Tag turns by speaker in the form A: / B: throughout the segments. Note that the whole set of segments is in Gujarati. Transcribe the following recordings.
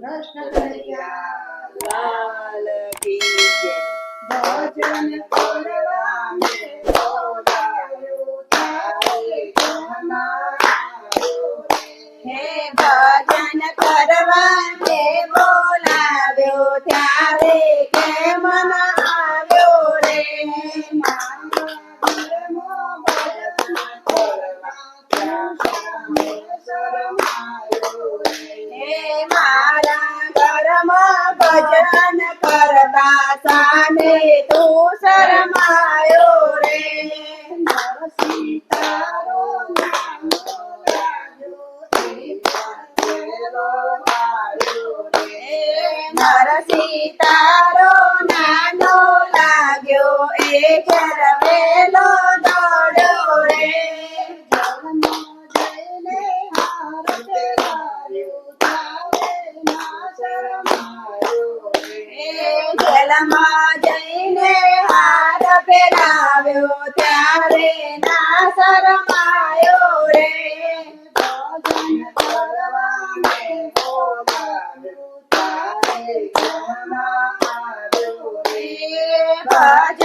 A: કૃષ્ણ કનૈયા
B: લાલ કી જય.
A: ભજન કરવા મેં તારે
B: હે ભજન કરવા તે બોલાવ્યો સાને તું શરમાયો રે નરસિંહ તારો નાનો લાગ્યો એ ચરવેલો જેલમાં જઈને હાર પહેરાવ્યો ત્યારે ના શરમાયો રે. ભજન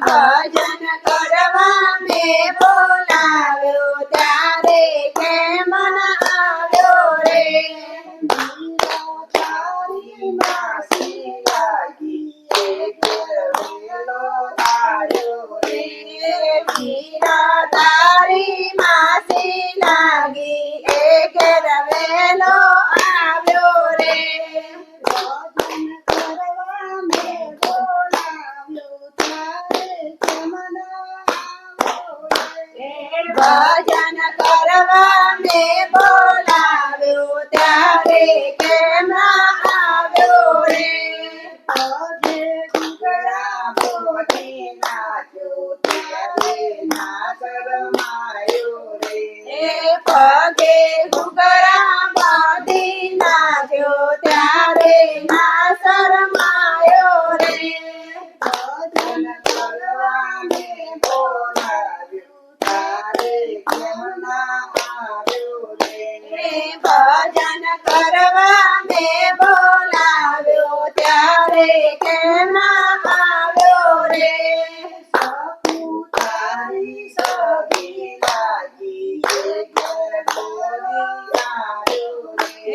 B: ભજન કરવા મે બોલાવ્યો ત્યારે કે મન આવ્યો રે? વીરા કરવા મેં બોલાવ્યો ત્યારે કેમ આવ્યો રે?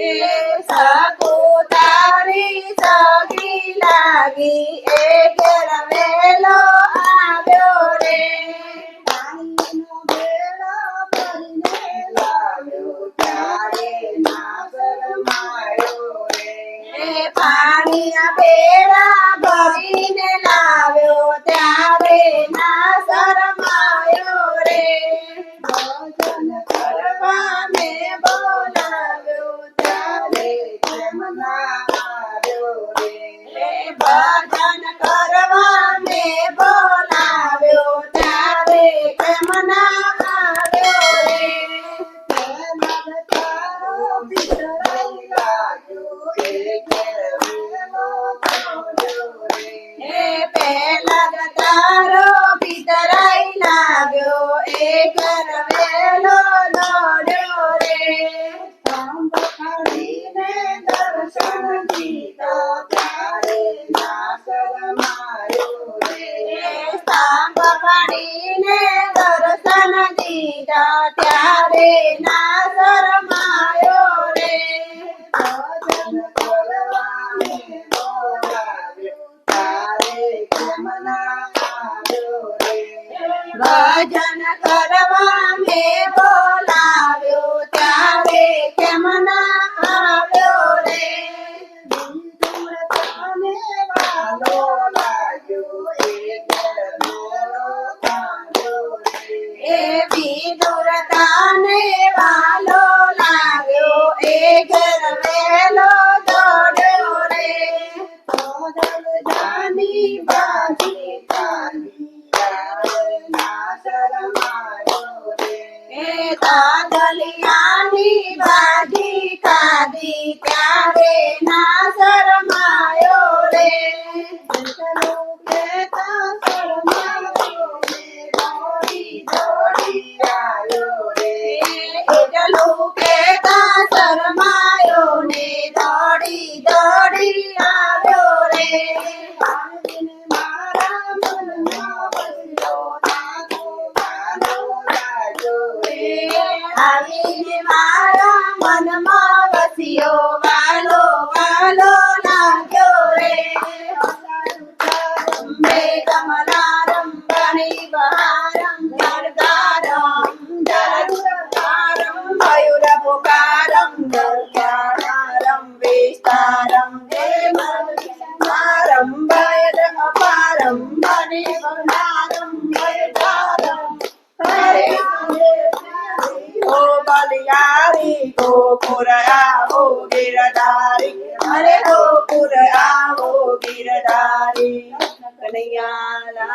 B: એ સગુ તારી સગી લાગી એ પાણીના બેડા ભરીને લાવ્યો, ત્યારે ના શરમાયો રે. કરવા મેં બોલાવ્યો, ત્યારે એ ભજન કરવા મેં બોલાવ્યો, ત્યારે કેમ ના આવ્યો રે. એ એ ઘર વેલો દોડ્યો રે એ સ્તંભ પાડીને દર્શન દીધા ત્યારે ના ભજન કરવા મે બોલાવ્યો ત્યારે કેમ ના આવ્યો રે? તમે વાલો આવીને મારા મનમાં વસ્યો. வீரதாரி கனையாளான